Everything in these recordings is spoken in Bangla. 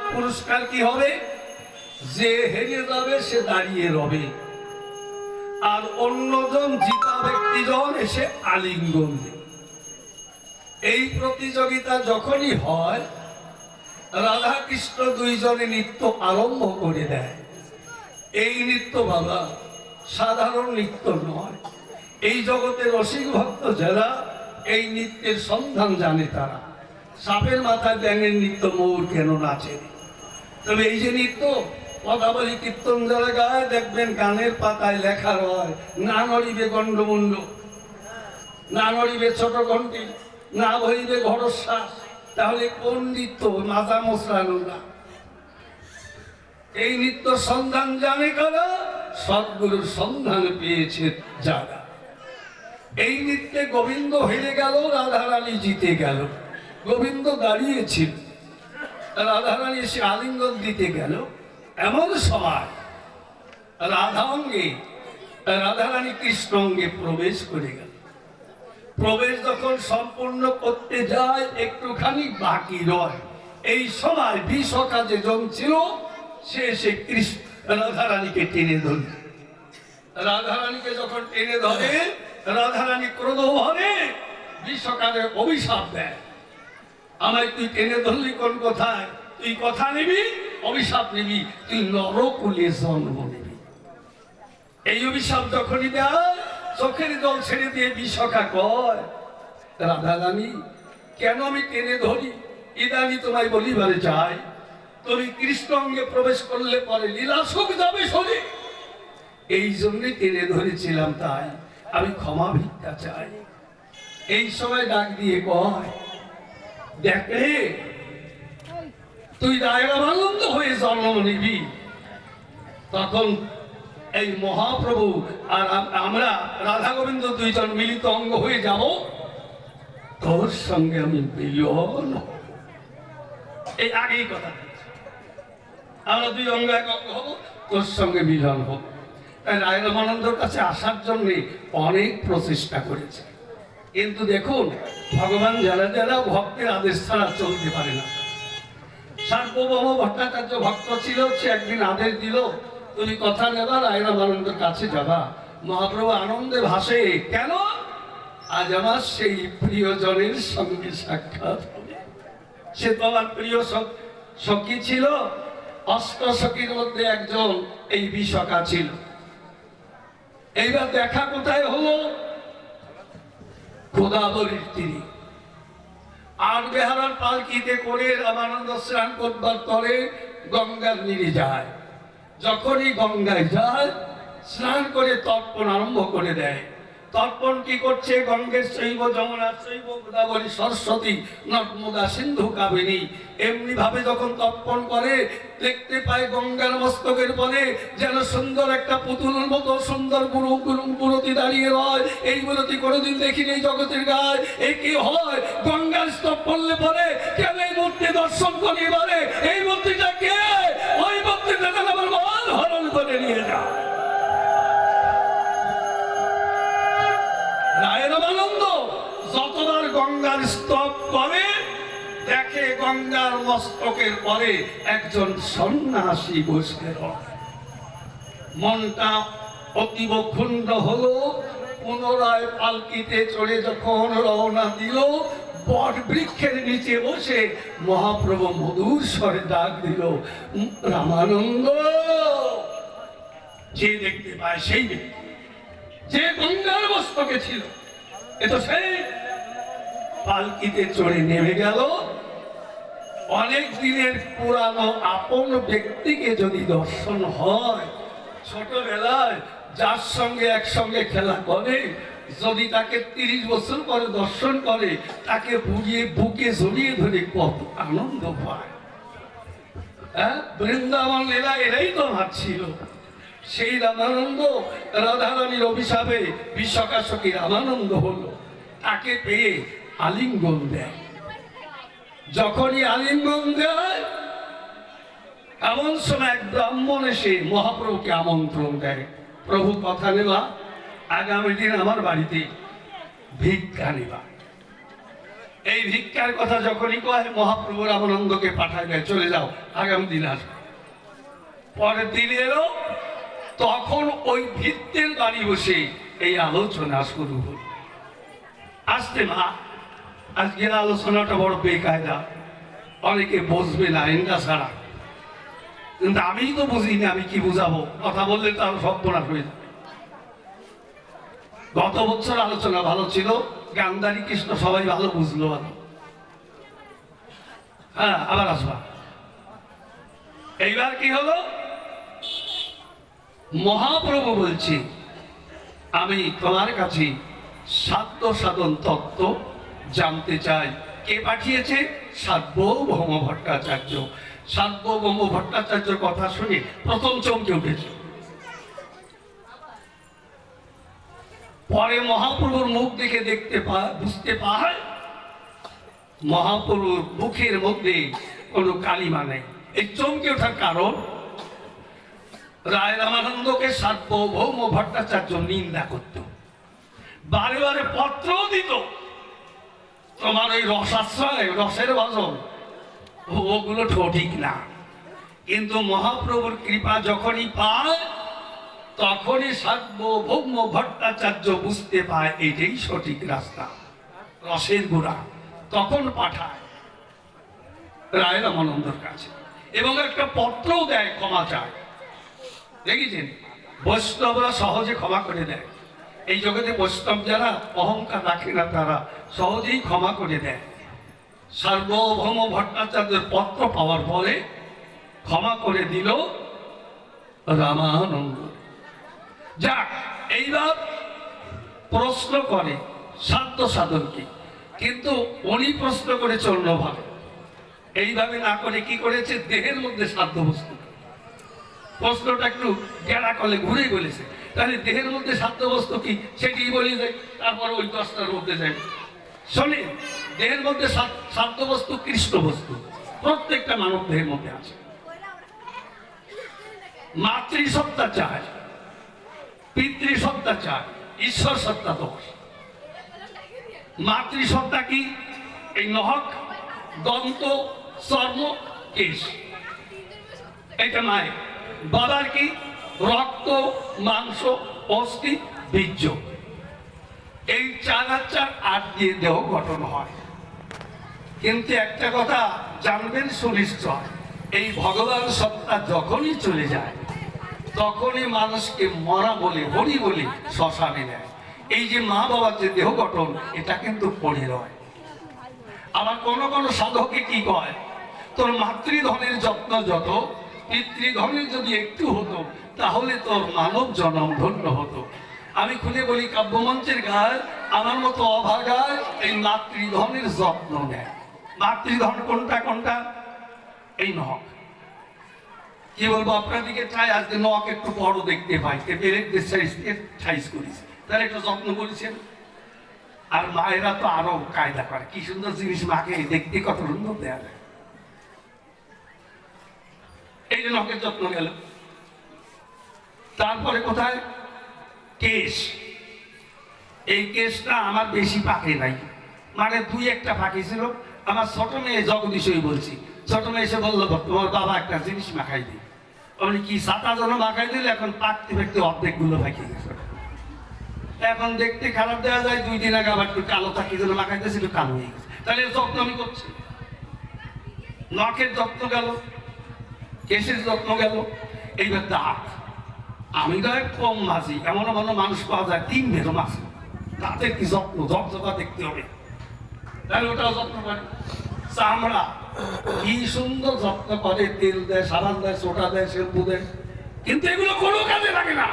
পুরস্কার কি হবে? যে হেরে যাবে, সে দাঁড়িয়ে রবে। আর অন্যজন জিতা ব্যক্তিজন এসে আলিঙ্গন এই প্রতিযোগিতা যখনই হয় রাধা কৃষ্ণ দুইজনে নৃত্য আরম্ভ করে দেয়। এই নৃত্য বাবা, সাধারণ নৃত্য নয়। এই জগতের রসিক ভক্ত যারা, এই নৃত্যের সন্ধান জানে তারা। সাপের মাথায় ব্যাঙের নৃত্য মৌর কেন নাচে তবে এই যে নৃত্য বলি কীর্তন যারা গায়, দেখবেন গানের পাতায় লেখা রয়, না নড়িবে গণ্ডমুণ্ড, না নড়িবে ছোট ঘন্টি না ভরিবে ঘরশ্বাস, তাহলে কোন নৃত্য মাথা মশলানো না? এই নিত্য সন্ধান জানে কারা? সদ্গুরুর সন্ধান পেয়েছে যারা। এই নৃত্যে গোবিন্দ হেরে গেল, রাধারানী জিতে গেল। গোবিন্দ দাঁড়িয়েছিল। রাধারানী এসে আলিঙ্গন দিতে গেল। এমন সময় রাধা অঙ্গে রাধারানী কৃষ্ণ অঙ্গে প্রবেশ করে গেল। প্রবেশ যখন সম্পূর্ণ করতে যায়, একটুখানি বাকি রয়। এই সময় বিশকা যে ছিল সে সে কৃষ্ণ রাধারানীকে টেনে ধরে রাধারানীকে যখন টেনে ধরে রাধারানী ক্রোধ ভরে বিশ্বকালের অভিশাপ দেয়। আমায় তুই টেনে ধরলি কোন কথায়? তুই কথা নিবি, অভিশাপ নিবি, তুই নরকুলে জন্ম নিবি। এই অভিশাপ যখনই দেয় চোখের জল ছেড়ে দিয়ে বিশখা কয়, রাধা রানী, কেন আমি টেনে ধরি? ইদানি তোমায় বলিবারে চাই। তুমি কৃষ্ণ অঙ্গে প্রবেশ করলে পরে লীলা সুখ যাবে শরীর। এই জন্যে টেনে ধরেছিলাম তাই, আমি ক্ষমা ভিক্ষা চাই। এই সময় ডাক দিয়ে কয় দেখ তুই রায়রামানন্দ হয়ে জন্ম নিবি। তখন এই মহাপ্রভু আর আমরা রাধা গোবিন্দ দুইজন মিলিত অঙ্গ হয়ে যাব। তোর সঙ্গে আমি মিলন। হব। এই আগেই কথা আমরা দুই অঙ্গ এক অঙ্গ হব, তোর সঙ্গে মিলন হোক তাই রায় রামানন্দর কাছে আসার জন্য অনেক প্রচেষ্টা করেছে। কিন্তু দেখুন, ভগবান যারা যারা ভক্তের আদেশ ছাড়া চলতে পারে না। সার্বভৌম ভট্টাচার্য ভক্ত ছিল, সে একদিন আদেশ দিল, তুমি কথা নেবা রায় রামানন্দের কাছে যাবা। মহাপ্রভু আনন্দে ভাসে, কেন? আজ আমার সেই প্রিয়জনের সঙ্গে সাক্ষাৎ সে তো আমার প্রিয় সখী ছিল, অষ্ট সখীর মধ্যে একজন, এই বিশকা ছিল। এইবার দেখা কোথায় হলো? গোদাবরীর তীরে আর বেহারার পালকিতে করে রামানন্দ স্নান করবার পরে গঙ্গার নীরে যায়। যখনই গঙ্গায় যায়, স্নান করে তর্পণ আরম্ভ করে দেয়। তর্পণ কি করছে গঙ্গের শৈব যমুনা শৈব, গোদাবরী, সরস্বতী নর্মদা সিন্ধু কাবেরী এমনি ভাবে যখন তর্পণ করে, দেখতে পায় গঙ্গার মস্তকের পরে যেন সুন্দর একটা পুতুলের মতো সুন্দর গুরু গুরু গুরুতি দাঁড়িয়ে রয়। এই গুরুতি কোনোদিন দেখিনি জগতের গায়ে। এই কি হয়? গঙ্গার স্তব পড়লে পরে কেন এই মূর্তি দর্শন করি এবারে এই মূর্তিটা কে ওই মূর্তিটা আমার মন হরণ করে নিয়ে যায়। রায়ের আনন্দ যতবার গঙ্গার স্তব করে দেখে গঙ্গার মস্তকের পরে একজন সন্ন্যাসী বসে মনটা অতীব ক্ষুণ্ণ হলো, পুনরায় পালকিতে চড়ে যখন রওনা দিল বট বৃক্ষের নিচে বসে মহাপ্রভু মধুর স্বরে ডাক দিল রামানন্দ! যে দেখতে পায় সেই ব্যক্তি। যে গঙ্গার মস্তকে ছিল, এ তো সেই পালকিতে চড়ে নেমে গেল। অনেক দিনের পুরানো আপন ব্যক্তিকে যদি দর্শন হয়, ছোটবেলায় যার সঙ্গে একসঙ্গে খেলা করে, যদি তাকে তিরিশ বছর পরে দর্শন করে, তাকে বুঝিয়ে বুকে জড়িয়ে ধরে কত আনন্দ পায়। হ্যাঁ বৃন্দাবন লীলা এরাই তো ছিল সেই রামানন্দ রাধারানীর অভিশাপে বিশ্বকাশকী রামানন্দ হলো। তাকে পেয়ে আলিঙ্গন দেয়। যখনই আলিঙ্গন দেয়, এমন সময় এক ব্রাহ্মণ এসে মহাপ্রভুকে আমন্ত্রণ দেয়। প্রভু কথা নেবা, আগামী দিন আমার বাড়িতে ভিক্ষা নেবা। এই ভিক্ষার কথা যখনই কয়, মহাপ্রভু রামানন্দকে পাঠায় দেয়, চলে যাও, আগামী দিন আসবে। পরের দিন এলো তখন ওই ভিত্তের বাড়ি বসে এই আলোচনা শুরু হল। আসতে মা, আজকের আলোচনাটা বড় বেকায়দা। অনেকে বসবে না এনটা ছাড়া। কিন্তু আমি তো বুঝি না আমি কি বুঝাবো? কথা বললে তো আরও সর্বনাশ হয়ে যাবে। গত বছর আলোচনা ভালো ছিল, গান্ধারী কৃষ্ণ সবাই ভালো বুঝলো ভালো হ্যাঁ আবার আসবা। এইবার কি হলো? মহাপ্রভু বলছি, আমি তোমার কাছে সাধ্য সাধন তত্ত্ব জানতে চাই। কে পাঠিয়েছে? সার্বভৌম ভট্টাচার্য। সার্বভৌম ভট্টাচার্যের কথা শুনে প্রথম চমকে উঠেছে। পরে মহাপ্রভুর মুখ দেখে দেখতে বুঝতে পায়, মহাপ্রভুর মুখের মধ্যে কোনো কালিমা নেই। এই চমকে ওঠার কারণ রায় রামানন্দকে সার্বভৌম ভট্টাচার্য নিন্দা করত। বারে বারে পত্র দিত। তোমার ওই রসাশ্রয় রসের ভজন ওগুলো ঠিক না। কিন্তু মহাপ্রভুর কৃপা যখনই পায়, তখনই সার্বভৌম ভট্টাচার্য বুঝতে পায় এটাই সঠিক রাস্তা। রসের গুড়া তখন পাঠায় রায় রামানন্দর কাছে। এবং একটা পত্রও দেয় ক্ষমা চায়। দেখেছেন? বৈষ্ণবরা সহজে ক্ষমা করে দেয়। এই জগতে বৈষ্ণব যারা, অহংকার রাখে না তারা সহজেই ক্ষমা করে দেয়। সার্বভৌম ভট্টাচার্যের পত্র পাওয়ার পরে ক্ষমা করে দিল রামানন্দ। যাক, এইবার প্রশ্ন করে সাধ্য সাধনকে কিন্তু উনি প্রশ্ন করেছে অন্যভাবে। এইভাবে না করে কি করেছে? দেহের মধ্যে সাধ্য বস্তু। প্রশ্নটা একটু গেড়া কলে ঘুরে বলেছে। তাহলে দেহের মধ্যে সাধ্য বস্তু কি? সেটি বলি যায় তারপর ওই দশটার মধ্যে যায় শোনে, দেহের মধ্যে সাধ্য বস্তু, কৃষ্ণ বস্তু, প্রত্যেকটা মানব দেহের মধ্যে আছে। মাতৃসত্তা চায় পিতৃসত্তা চায়, ঈশ্বর সত্তা দোষ। মাতৃসত্তা কি? এই নহক, দন্ত, চর্ম, কেশ। এটা মায়ের। বাবার কি? রক্ত, মাংস, অস্থি, বীর্য। এই চার চার আট দিয়ে দেহ গঠন হয়। কিন্তু একটা কথা জানবেন সুনিশ্চয় এই ভগবান সত্তা যখনই চলে যায়, তখনই মানুষকে মরা বলে, হরি বলে শ্মশানে নেয়। এই যে মা বাবার যে দেহ গঠন, এটা কিন্তু পড়ে রয় আবার কোন কোন সাধকে কি কয়? তোর মাতৃধনের যত্ন যত পিতৃধনের যদি একটু হতো, তাহলে তোর মানব জনম ধন্য হতো। আমি খুলে বলি, কাব্যমঞ্চের গায়ে আমার মতো অভাগায় এই মাতৃধনের যত্ন নেয়। মাতৃধন কোনটা কোনটা? এই নহক কি বলব আপনাদেরকে চাই আজকে নখ একটু বড় দেখতে পাই। পেরেকদের সাইজ করিস। একটু যত্ন করেছেন আর মায়েরা তো আরও কায়দা করে। কি সুন্দর জিনিস মাকে দেখতে কত সুন্দর দেয়া যায়। এই নখের যত্ন গেল। তারপরে কোথায়? কেশ। এই কেশটা আমার বেশি পাকে নাই। মানে দুই একটা পাখি ছিল। আমার ছোট মেয়ে জগদীশই বলছি। ছোট মেয়ে এসে বলল তোমার বাবা একটা জিনিস মাখাই দিই আমি কি সাতা জন মাখাই দিলে? এখন পাকতে পাকতে অর্ধেকগুলো পাকিয়ে গেছে। এখন দেখতে খারাপ দেওয়া যায়। দুই দিন আগে আবার একটু কালো থাকি যেন মাখাইতেছে একটু কালো হয়ে গেছে। তাহলে যত্ন আমি করছি। নখের যত্ন গেল। কেশের যত্ন গেল। এইবার দাঁত আমি তো এক কম মাঝি, এমন এমন মানুষ পাওয়া যায়, তিন ভেরো মাছ দাঁতের কি যত্ন জকজকা দেখতে হবে। তাহলে ওটাও যত্ন করে। চামড়া, কি সুন্দর যত্ন করে, তেল দেয়, সাবান দেয় সোটা দেয়, শ্যাম্পু দেয়। কিন্তু এগুলো কোনো কাজে লাগে না।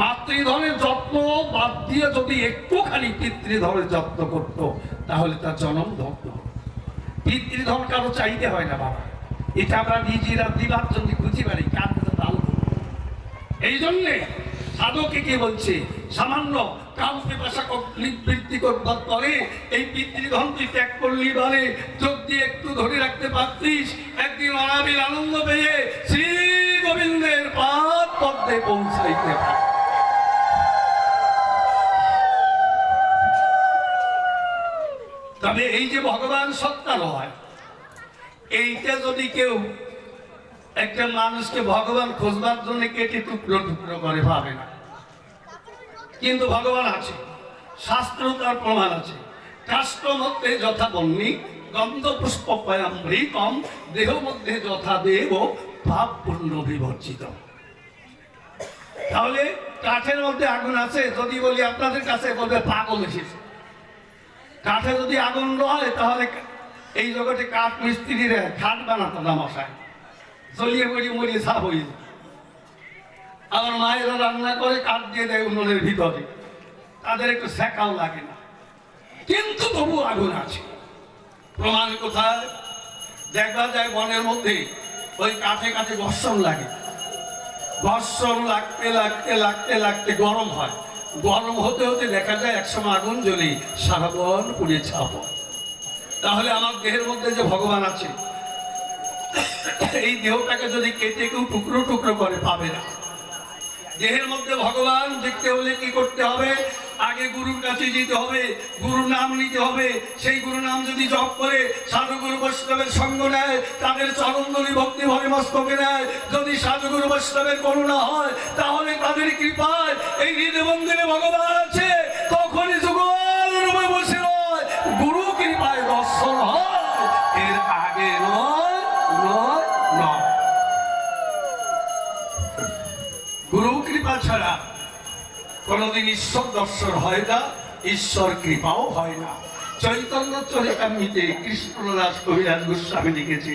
মাতৃধনের যত্ন বাদ দিয়ে যদি একটুখানি পিতৃধনের যত্ন করত, তাহলে তার জন্ম ধন্য। পিতৃধন কারও চাইতে হয় না বাবা। এটা আমরা নিজেরা দিবার জন্য খুঁজে পারি কার কাছে এই জন্যে সাধকে কে বলছে, সামান্য কাম পেশা বৃত্তি করবার এই পিতৃধন ত্যাগ করলি বলে চোখ দিয়ে একটু ধরে রাখতে পারতিস, একদিন অনাবিল আনন্দ পেয়ে শ্রী গোবিন্দের পাদ পদ্মে পৌঁছাইতে পার তবে এই যে ভগবান সত্তা নয় এইটা যদি কেউ একটা মানুষকে ভগবান খোঁজবার জন্য কেটে টুকরো টুকরো করে পাবে না। কিন্তু ভগবান আছে। শাস্ত্র তার প্রমাণ আছে। কাষ্ট মধ্যে যথা বন্যী গন্ধ পুষ্প কম দেহ মধ্যে যথা দেব পাপ পূর্ণ বিবর্জিত। তাহলে কাঠের মধ্যে আগুন আছে? যদি বলি আপনাদের কাছে, বলবে পাগল এসেছে। কাঠে যদি আগুন হয়, তাহলে এই জগতে কাঠ মিস্ত্রিরা খাট বানাতো না মশাই। জ্বলিয়ে পড়ি মরিয়ে সাফ হয়ে। আমার মায়েরা রান্না করে কাঠ দিয়ে দেয় উনুনের ভিতরে। তাদের একটু শেখাও লাগে না। কিন্তু তবু আগুন আছে। প্রমাণ কোথায়? দেখা যায় বনের মধ্যে ওই কাঠে কাঠে ঘর্ষণ লাগে। ঘর্ষণ লাগতে লাগতে লাগতে লাগতে গরম হয়। গরম হতে হতে দেখা যায় একসময় আগুন জ্বলে সারা বন পুড়ে ছাপ হয়। তাহলে আমার দেহের মধ্যে যে ভগবান আছে, এই দেহটাকে যদি কেটে কেউ টুকরো টুকরো করে, পাবে না। দেহের মধ্যে ভগবান দেখতে হলে কি করতে হবে? আগে গুরুর কাছে যেতে হবে, গুরুর নাম নিতে হবে। সেই গুরু নাম যদি জপ করে, সাধুগুরু বৈষ্ণবের সঙ্গ নেয়, তাদের চরণদলি ভক্তি ভরে মস্তকে নেয়। যদি সাধুগুরু বৈষ্ণবের করুণা হয়, তাহলে তাদের কৃপায় এই হৃদয় মন্দিরে ভগবান আছে। তখনই কোনোদিন ঈশ্বর দর্শন হয় না, ঈশ্বর কৃপাও হয় না। চৈতন্য চরিতামৃতে কৃষ্ণদাস কবিরাজ গোস্বামী লিখেছে